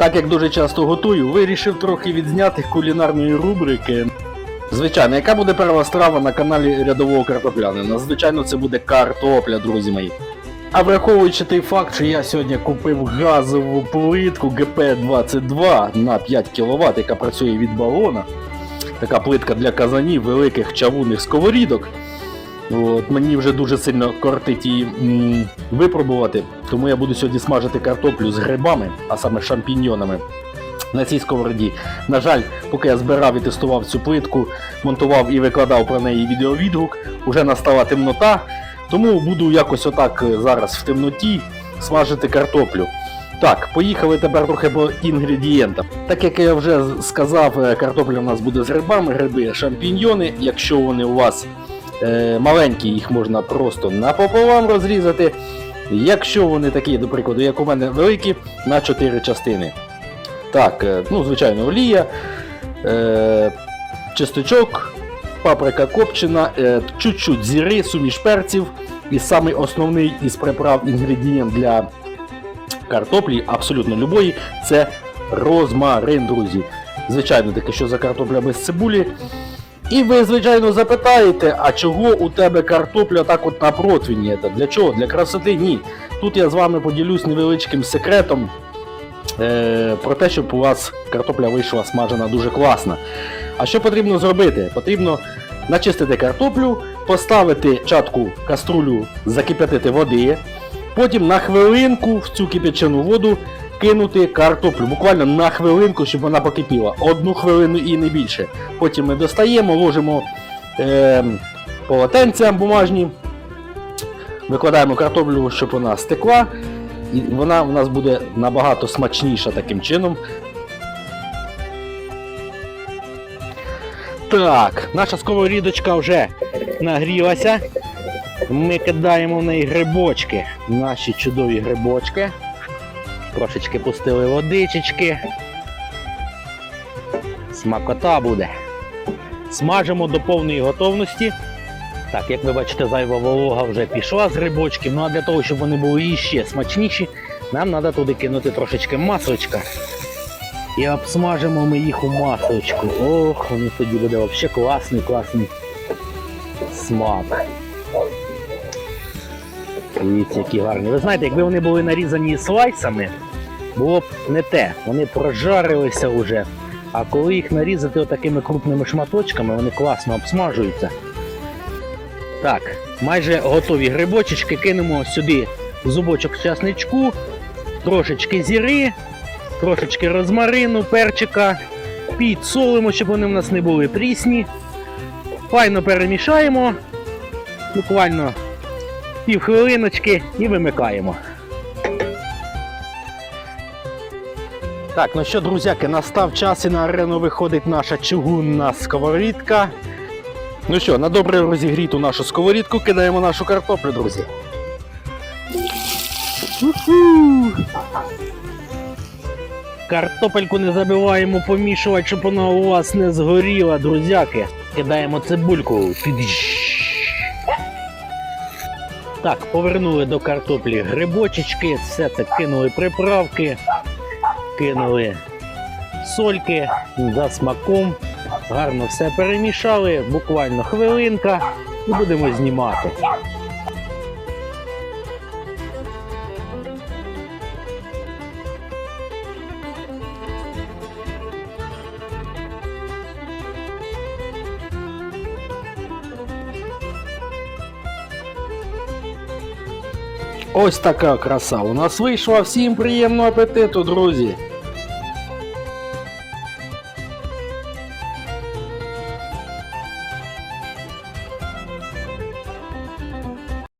Так як дуже часто готую, вирішив трохи відзняти кулінарної рубрики. Звичайно, яка буде перша страва на каналі рядового картоплянина? Звичайно, це буде картопля, друзі мої. А враховуючи той факт, що я сьогодні купив газову плитку ГП-22 на 5 кВт, яка працює від балона. Така плитка для казанів, великих чавунних сковорідок. От, мені вже дуже сильно кортить її м, випробувати, тому я буду сьогодні смажити картоплю з грибами, а саме шампіньйонами. На цій сковороді. На жаль, поки я збирав і тестував цю плитку, монтував і викладав про неї відеовідгук, уже настала темнота, тому буду якось отак е, зараз в темноті смажити картоплю. Так, поїхали тепер трохи по інгредієнтам. Так як я вже сказав, е, картопля у нас буде з грибами, гриби, шампіньйони. Якщо вони у вас е, маленькі, їх можна просто напополам розрізати. Якщо вони такі, до прикладу, як у мене великі, на 4 частини. Так, е, ну, звичайно, олія, е, чесночок, паприка копчена, е, чуть-чуть зіри, суміш перців. І самий основний із приправ інгредієнт для картоплі, абсолютно любої, це розмарин, друзі. Звичайно, таке, що за картопля без цибулі. І ви, звичайно, запитаєте, а чого у тебе картопля так от на противні? Для чого? Для красоти? Ні. Тут я з вами поділюсь невеличким секретом е, про те, щоб у вас картопля вийшла смажена дуже класно. А що потрібно зробити? Потрібно начистити картоплю, поставити чатку каструлю, закип'ятити води, потім на хвилинку в цю кип'ячену воду кинути картоплю. Буквально на хвилинку, щоб вона покипіла. Одну хвилину і не більше. Потім ми достаємо, ложимо е, полотенця бумажні, викладаємо картоплю, щоб вона стекла. І вона у нас буде набагато смачніша таким чином. Так, наша сковорідочка вже нагрілася. Ми кидаємо в неї грибочки. Наші чудові грибочки. Трошечки пустили водичечки. Смакота буде. Смажимо до повної готовності. Так, як ви бачите, зайва волога вже пішла з грибочків. Ну а для того, щоб вони були іще смачніші, нам треба туди кинути трошечки масличка. І обсмажимо ми їх у масличку. Ох, вони тоді буде взагалі класний, класний смак. Дивіться, які гарні. Ви знаєте, якби вони були нарізані слайсами, було б не те. Вони прожарилися вже. А коли їх нарізати отакими крупними шматочками, вони класно обсмажуються. Так, майже готові грибочечки. Кинемо сюди зубочок часничку, трошечки зіри, трошечки розмарину, перчика, підсолимо, щоб вони в нас не були прісні. Файно перемішаємо. Буквально пів хвилиночки і вимикаємо. Так, ну що, друзяки, настав час і на арену виходить наша чугунна сковорідка. Ну що, на добре розігріту нашу сковорідку кидаємо нашу картоплю, друзі. Уху! Картопельку не забиваємо помішувати, щоб вона у вас не згоріла, друзяки. Кидаємо цибульку. Тидж. Так, повернули до картоплі грибочечки, все це кинули приправки, кинули сольки за смаком. Гарно все перемішали, буквально хвилинка і будемо знімати. Ось така краса у нас вийшла. Всім приємного апетиту, друзі!